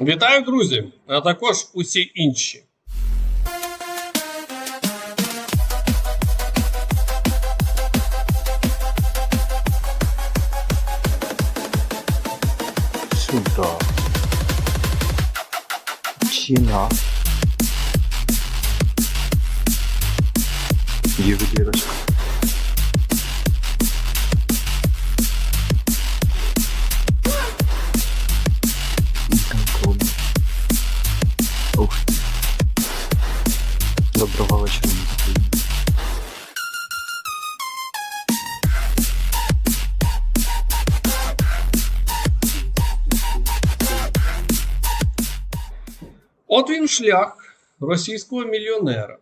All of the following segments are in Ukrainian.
Вітаю, друзі, а також усі інші. Сюда. Чина. Ювелирочка. Доброго вечора. От він шлях російського мільйонера.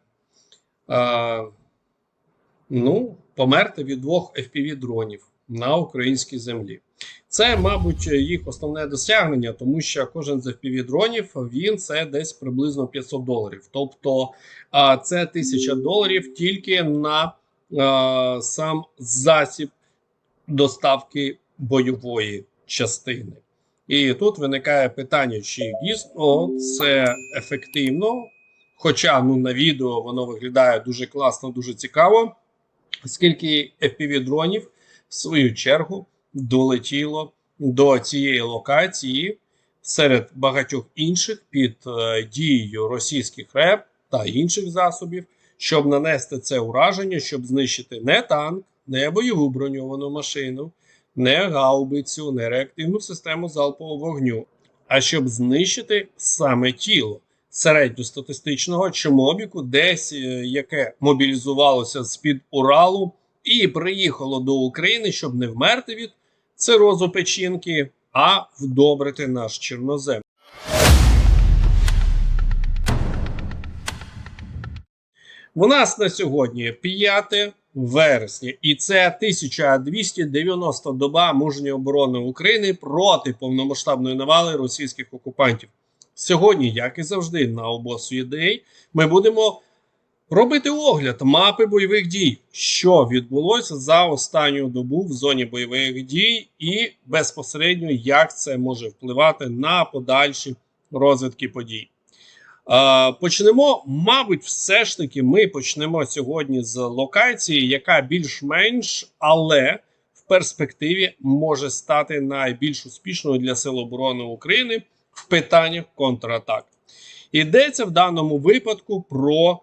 А, ну, померти від двох FPV-дронів на українській землі. Це, мабуть, їх основне досягнення, тому що кожен з FPV-дронів він це десь приблизно 500 доларів. Тобто це 1000 доларів тільки на сам засіб доставки бойової частини. І тут виникає питання, чи дійсно це ефективно. Хоча ну, на відео воно виглядає дуже класно, дуже цікаво, скільки FPV-дронів в свою чергу долетіло до цієї локації серед багатьох інших під е, дією російських РЕП та інших засобів, щоб нанести це ураження, щоб знищити не танк, не бойову броньовану машину, не гаубицю, не реактивну систему залпового вогню, а щоб знищити саме тіло середньостатистичного чмобіку, десь е, яке мобілізувалося з-під Уралу і приїхало до України, щоб не вмерти від цирозу печінки, а вдобрити наш чорнозем. У нас на сьогодні 5 вересня, і це 1290 доба мужньої оборони України проти повномасштабної навали російських окупантів. Сьогодні, як і завжди, на обосу ідей, ми будемо робити огляд мапи бойових дій, що відбулося за останню добу в зоні бойових дій, і безпосередньо як це може впливати на подальші розвитки подій. Е, Почнемо, мабуть, все ж таки, ми почнемо сьогодні з локації, яка більш-менш, але в перспективі може стати найбільш успішною для Сил оборони України в питаннях контратак. Йдеться в даному випадку про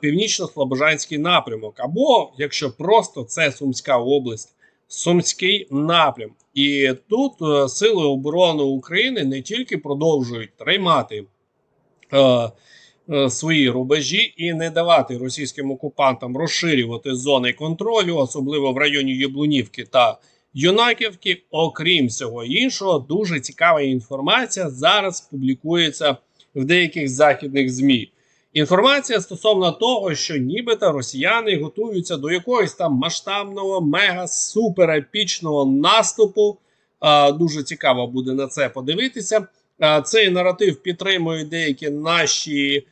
північно-слобожанський напрямок, або, якщо просто це Сумська область, Сумський напрям. І тут е, Сили оборони України не тільки продовжують тримати е, е, свої рубежі і не давати російським окупантам розширювати зони контролю, особливо в районі Яблунівки та Юнаківки. Окрім всього іншого, дуже цікава інформація зараз публікується в деяких західних змі. Інформація стосовно того, що нібито росіяни готуються до якогось там масштабного, мега супер епічного наступу. Дуже цікаво буде на це подивитися. Цей наратив підтримують деякі наші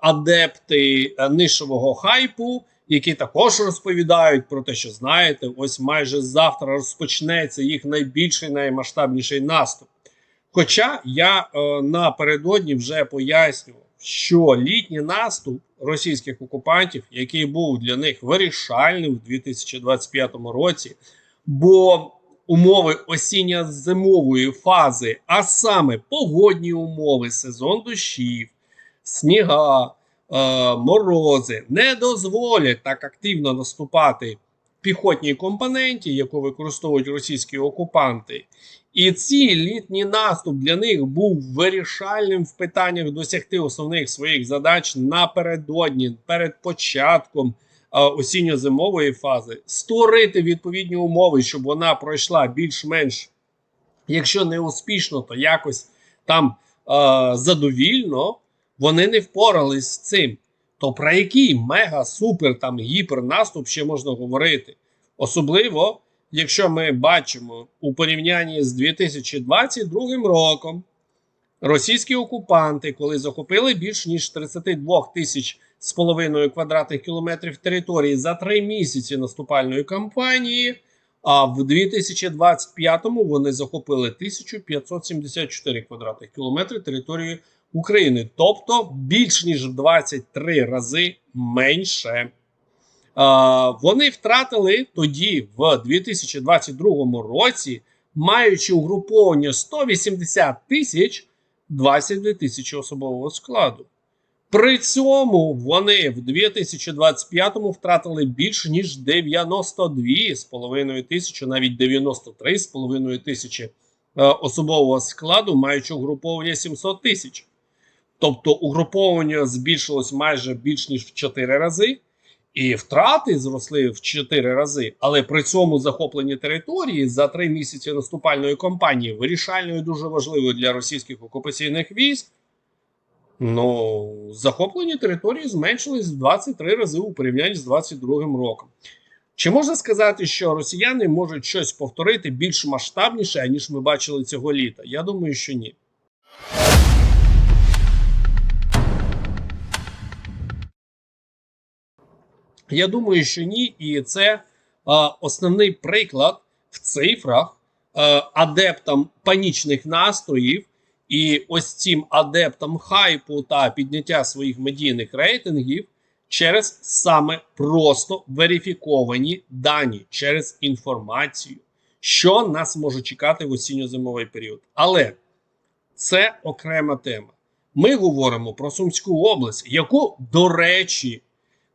адепти нишового хайпу, які також розповідають про те, що знаєте, ось майже завтра розпочнеться їх найбільший наймасштабніший наступ. Хоча я е, напередодні вже пояснював, що літній наступ російських окупантів, який був для них вирішальним в 2025 році, бо умови осінньо-зимової фази, а саме погодні умови, сезон дощів, сніга, е, морози, не дозволять так активно наступати піхотній компоненті, яку використовують російські окупанти. І цей літній наступ для них був вирішальним в питаннях досягти основних своїх задач напередодні, перед початком осінньо-зимової фази, створити відповідні умови, щоб вона пройшла більш-менш, якщо не успішно, то якось там задовільно. Вони не впорались з цим. То про який мега супер там гіпернаступ ще можна говорити? Особливо, якщо ми бачимо у порівнянні з 2022 роком російські окупанти, коли захопили більш ніж 32 тисяч з половиною квадратних кілометрів території за три місяці наступальної кампанії, А в 2025-му вони захопили 1574 квадратних кілометри території України, тобто більш ніж в 23 рази менше. Вони втратили тоді, в 2022 році, маючи угруповання 180 тисяч 22 тисячі особового складу. При цьому вони в 2025-му втратили більш ніж 92,5 тисячі, навіть 93,5 тисячі е, особового складу, маючи угруповання 700 тисяч. Тобто угруповання збільшилось майже більш ніж в 4 рази, і втрати зросли в 4 рази. Але при цьому захоплені території за 3 місяці наступальної кампанії вирішальною дуже важливою для російських окупаційних військ. Ну, захоплені території зменшились в 23 рази у порівнянні з 22 роком. Чи можна сказати, що росіяни можуть щось повторити більш масштабніше, ніж ми бачили цього літа? Я думаю, що ні. Я думаю, що ні, і це е, основний приклад в цифрах е, адептам панічних настроїв і ось цим адептам хайпу та підняття своїх медійних рейтингів через саме просто верифіковані дані, через інформацію, що нас може чекати в осінньо-зимовий період. Але це окрема тема. Ми говоримо про Сумську область, яку, до речі,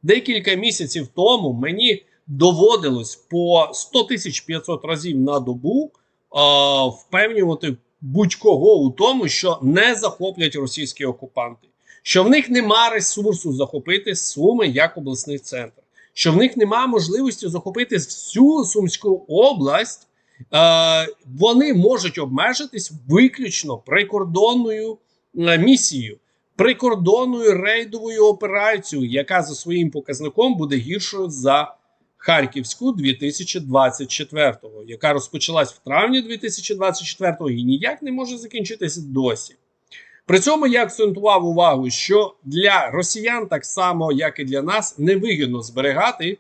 декілька місяців тому мені доводилось по 100 тисяч 500 разів на добу а, впевнювати будь-кого у тому, що не захоплять російські окупанти, що в них нема ресурсу захопити Суми як обласний центр, що в них нема можливості захопити всю Сумську область. Е, вони можуть обмежитись виключно прикордонною е, місією, прикордонною рейдовою операцією, яка за своїм показником буде гіршою за Харківську 2024-го, яка розпочалась в травні 2024-го і ніяк не може закінчитися досі. При цьому я акцентував увагу, що для росіян, так само як і для нас, невигідно зберігати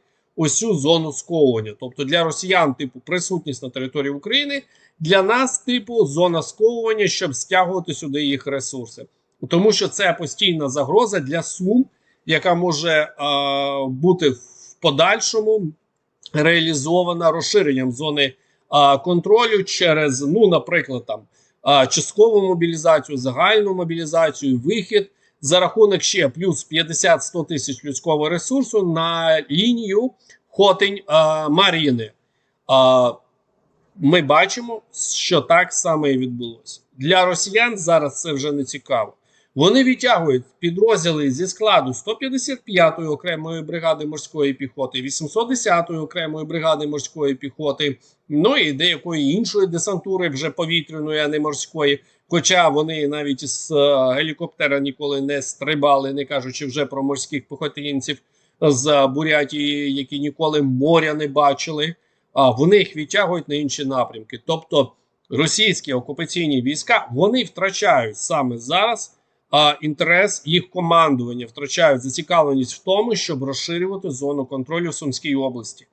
цю зону сковування. Тобто для росіян, типу, присутність на території України, для нас, типу, зона сковування, щоб стягувати сюди їх ресурси. Тому що це постійна загроза для Сум, яка може е, бути в подальшому реалізована розширенням зони а, контролю через, ну, наприклад, там а, часткову мобілізацію, загальну мобілізацію, вихід за рахунок ще плюс 50-100 тисяч людського ресурсу на лінію Хотень а, Мар'їни. А, ми бачимо, що так саме і відбулося. Для росіян зараз це вже не цікаво. Вони відтягують підрозділи зі складу 155-ї окремої бригади морської піхоти, 810-ї окремої бригади морської піхоти, ну і деякої іншої десантури, вже повітряної, а не морської. Хоча вони навіть з е, гелікоптера ніколи не стрибали, не кажучи вже про морських піхотинців з Бурятії, які ніколи моря не бачили. А вони їх відтягують на інші напрямки. Тобто російські окупаційні війська вони втрачають саме зараз а, інтерес їх командування, втрачають зацікавленість в тому, щоб розширювати зону контролю в Сумській області.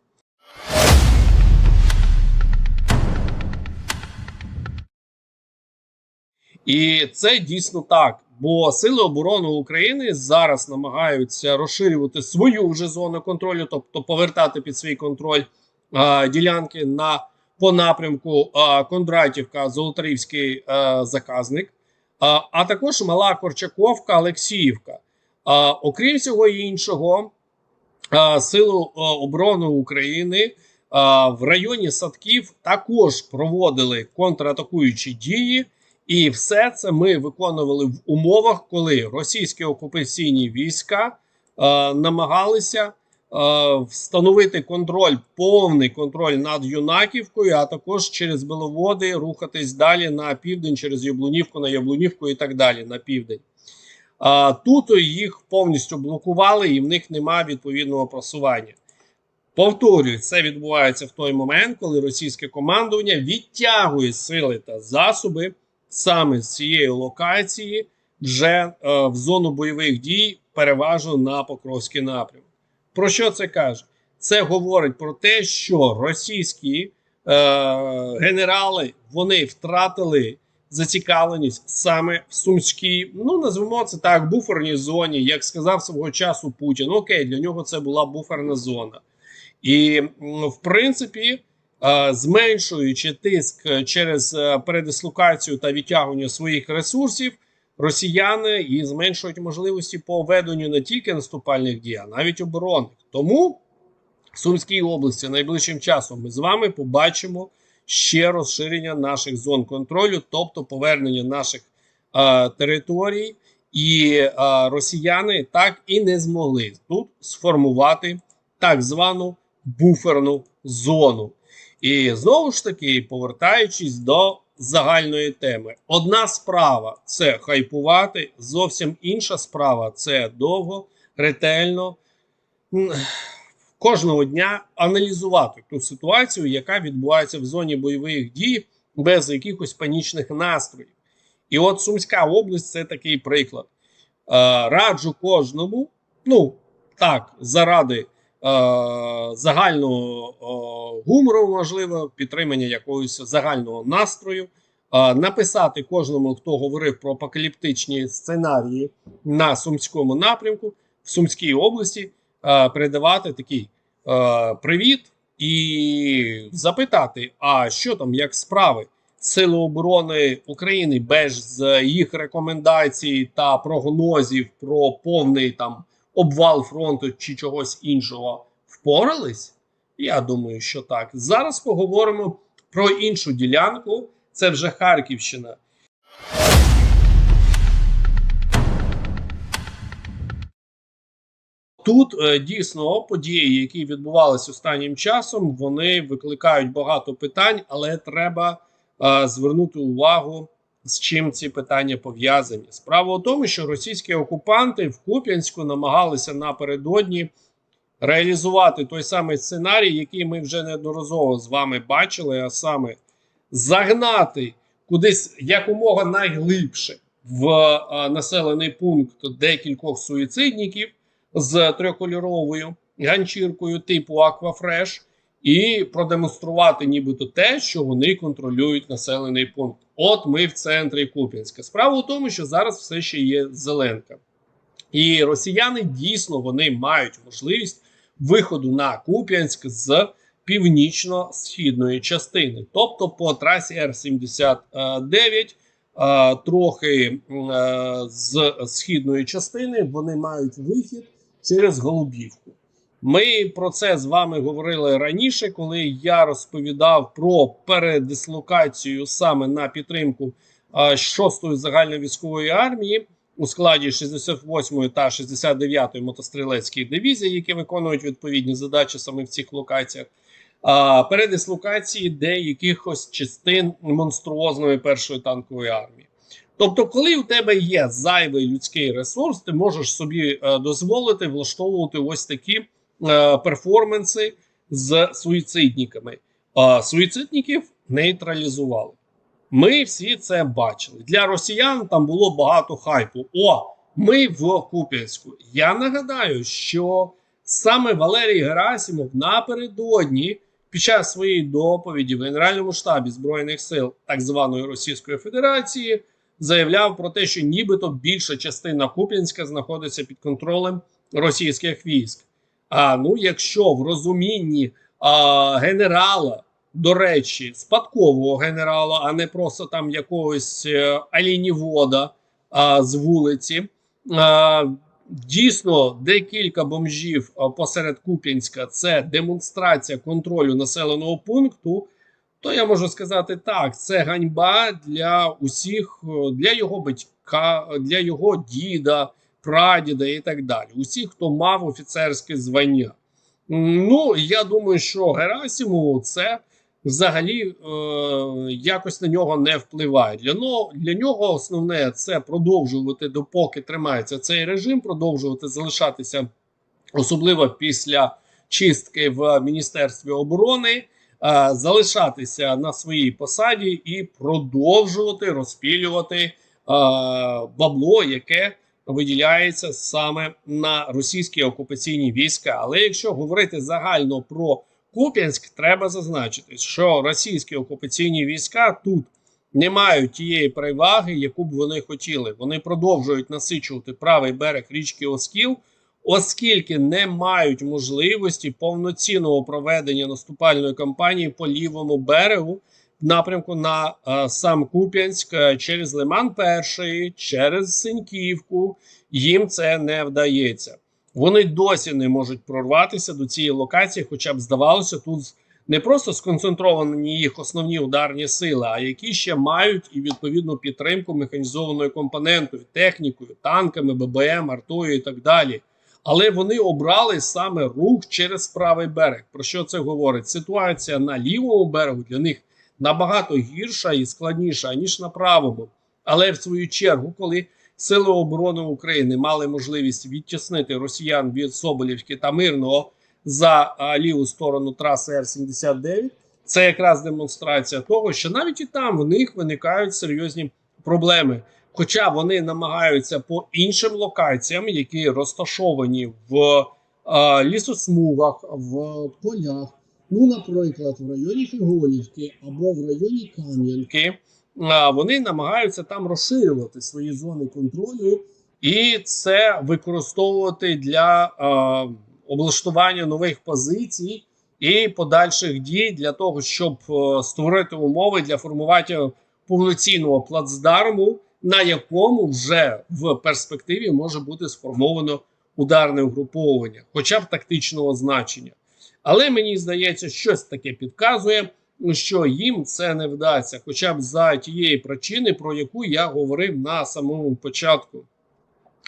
І це дійсно так. Бо Сили оборони України зараз намагаються розширювати свою вже зону контролю, тобто повертати під свій контроль а, ділянки на по напрямку а, Кондратівка, Золотарівський а, заказник, а, також Мала Корчаковка, Олексіївка. А, окрім всього іншого, а, оборони України в районі Садків також проводили контратакуючі дії. І все це ми виконували в умовах, коли російські окупаційні війська е, намагалися встановити контроль, повний контроль над Юнаківкою, а також через Беловоди рухатись далі на південь, через Яблунівку на Яблунівку і так далі на південь. Е, тут їх повністю блокували, і в них немає відповідного просування. Повторюю, це відбувається в той момент, коли російське командування відтягує сили та засоби саме з цієї локації вже е, в зону бойових дій, переважно на Покровський напрямок. Про що це каже? Це говорить про те, що російські генерали вони втратили зацікавленість саме в сумській, ну назвемо це так, буферній зоні, як сказав свого часу Путін. Ну, Окей, для нього це була буферна зона. І в принципі, е, зменшуючи тиск через е, передислокацію та відтягування своїх ресурсів, росіяни і зменшують можливості по веденню не тільки наступальних дій, а навіть оборонних. Тому в Сумській області найближчим часом ми з вами побачимо ще розширення наших зон контролю, тобто повернення наших е, територій, і е, росіяни так і не змогли тут сформувати так звану буферну зону. І знову ж таки, повертаючись до загальної теми, одна справа це хайпувати, зовсім інша справа це довго, ретельно. Кожного дня аналізувати ту ситуацію, яка відбувається в зоні бойових дій без якихось панічних настроїв. І от Сумська область це такий приклад. Е, раджу кожному, ну так, заради загального е, гумору, можливо, підтримання якогось загального настрою. е, Написати кожному, хто говорив про апокаліптичні сценарії на сумському напрямку в Сумській області, е, передавати такий е, привіт і запитати, а що там, як справи Сили оборони України без е, їх рекомендацій та прогнозів про повний там обвал фронту чи чогось іншого впорались? Я думаю, що так. Зараз поговоримо про іншу ділянку. Це вже Харківщина. Тут е, дійсно події, які відбувалися останнім часом, вони викликають багато питань, але треба е, звернути увагу, з чим ці питання пов'язані. Справа у тому, що російські окупанти в Куп'янську намагалися напередодні реалізувати той самий сценарій, який ми вже неодноразово з вами бачили, а саме загнати кудись якомога найглибше в е, населений пункт декількох суїцидників з трьохкольоровою ганчіркою типу Аквафреш і продемонструвати нібито те, що вони контролюють населений пункт. От ми в центрі Куп'янська. Справа у тому, що зараз все ще є зеленка. І росіяни дійсно вони мають можливість виходу на Куп'янськ з північно-східної частини, тобто по трасі Р-79, е, трохи з східної частини вони мають вихід через Голубівку. Ми про це з вами говорили раніше, коли я розповідав про передислокацію саме на підтримку 6-ї загальновійськової армії у складі 68-ї та 69-ї мотострілецької дивізії, які виконують відповідні задачі саме в цих локаціях. Передислокації деякихось частин монструозної першої танкової армії. Тобто, коли у тебе є зайвий людський ресурс, ти можеш собі е, дозволити влаштовувати ось такі перформанси з суїцидниками. Суїцидників нейтралізували. Ми всі це бачили. Для росіян там було багато хайпу. О, ми в Куп'янську. Я нагадаю, що саме Валерій Герасимов напередодні під час своєї доповіді в Генеральному штабі Збройних сил так званої Російської Федерації заявляв про те, що нібито більша частина Куп'янська знаходиться під контролем російських військ. А ну, якщо в розумінні а, генерала, до речі, спадкового генерала, а не просто там якогось е, алінівода з вулиці, а, дійсно декілька бомжів посеред Куп'янська це демонстрація контролю населеного пункту то я можу сказати так: це ганьба для усіх, е, для його батька, для його діда, прадіда і так далі. Усіх, хто мав офіцерське звання. Ну, я думаю, що Герасимову це взагалі е, якось на нього не впливає. Для, но, для нього основне це продовжувати, допоки тримається цей режим, продовжувати залишатися, особливо після чистки в Міністерстві оборони е, залишатися на своїй посаді і продовжувати розпілювати е, бабло, яке виділяється саме на російські окупаційні війська. Але якщо говорити загально про Куп'янськ треба зазначити, що російські окупаційні війська тут не мають тієї переваги, яку б вони хотіли. Вони продовжують насичувати правий берег річки Оскіл, оскільки не мають можливості повноцінного проведення наступальної кампанії по лівому берегу напрямку на е, сам Куп'янськ е, через Лиман Перший, через Синьківку. Їм це не вдається. Вони досі не можуть прорватися до цієї локації, хоча б здавалося, тут не просто сконцентровані їх основні ударні сили, а які ще мають і відповідну підтримку механізованою компонентою, технікою, танками, ББМ, артою і так далі. Але вони обрали саме рух через правий берег. Про що це говорить? Ситуація на лівому берегу для них набагато гірша і складніша ніж на правому. Але в свою чергу, коли Сили оборони України мали можливість відтіснити росіян від Соболівки та Мирного за ліву сторону траси Р-79. Це якраз демонстрація того, що навіть і там в них виникають серйозні проблеми. Хоча вони намагаються по іншим локаціям, які розташовані в лісосмугах, в полях, ну, наприклад, в районі Фіголівки або в районі Кам'янки, вони намагаються там розширювати свої зони контролю і це використовувати для облаштування нових позицій і подальших дій для того, щоб створити умови для формування повноцінного плацдарму, на якому вже в перспективі може бути сформовано ударне угруповання, хоча б тактичного значення. Але мені здається, щось таке підказує, що їм це не вдасться, хоча б за тієї причини, про яку я говорив на самому початку.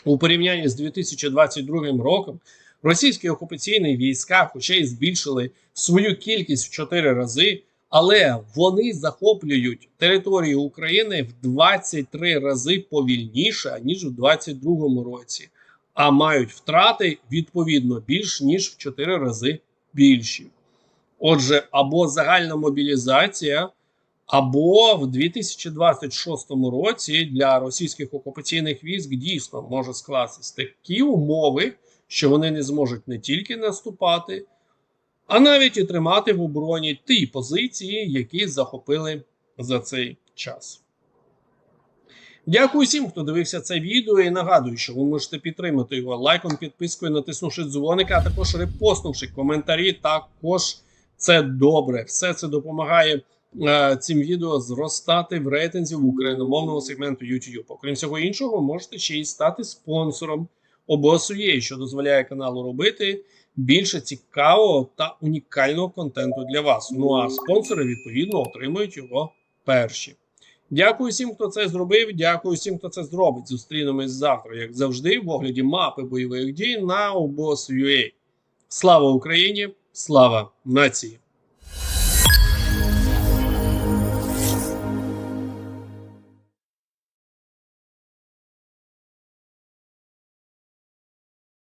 У порівнянні з 2022 роком російські окупаційні війська, хоча й збільшили свою кількість в 4 рази, але вони захоплюють територію України в 23 рази повільніше ніж у 2022 році, а мають втрати відповідно більш ніж в 4 рази більші. Отже, або загальна мобілізація, або в 2026 році для російських окупаційних військ дійсно може скластись такі умови, що вони не зможуть не тільки наступати, а навіть і тримати в обороні ті позиції, які захопили за цей час. Дякую всім, хто дивився це відео. І нагадую, що ви можете підтримати його лайком, підпискою, натиснувши дзвоника, а також репостнувши коментарі. Також це добре. Все це допомагає е, цим відео зростати в рейтинзі в україномовному сегменту YouTube. Окрім всього іншого, можете ще й стати спонсором обосує, що дозволяє каналу робити більше цікавого та унікального контенту для вас. Ну а спонсори відповідно отримують його перші. Дякую всім, хто це зробив. Дякую всім, хто це зробить. Зустрінемось завтра, як завжди, в огляді мапи бойових дій на обос.ua. Слава Україні! Слава нації!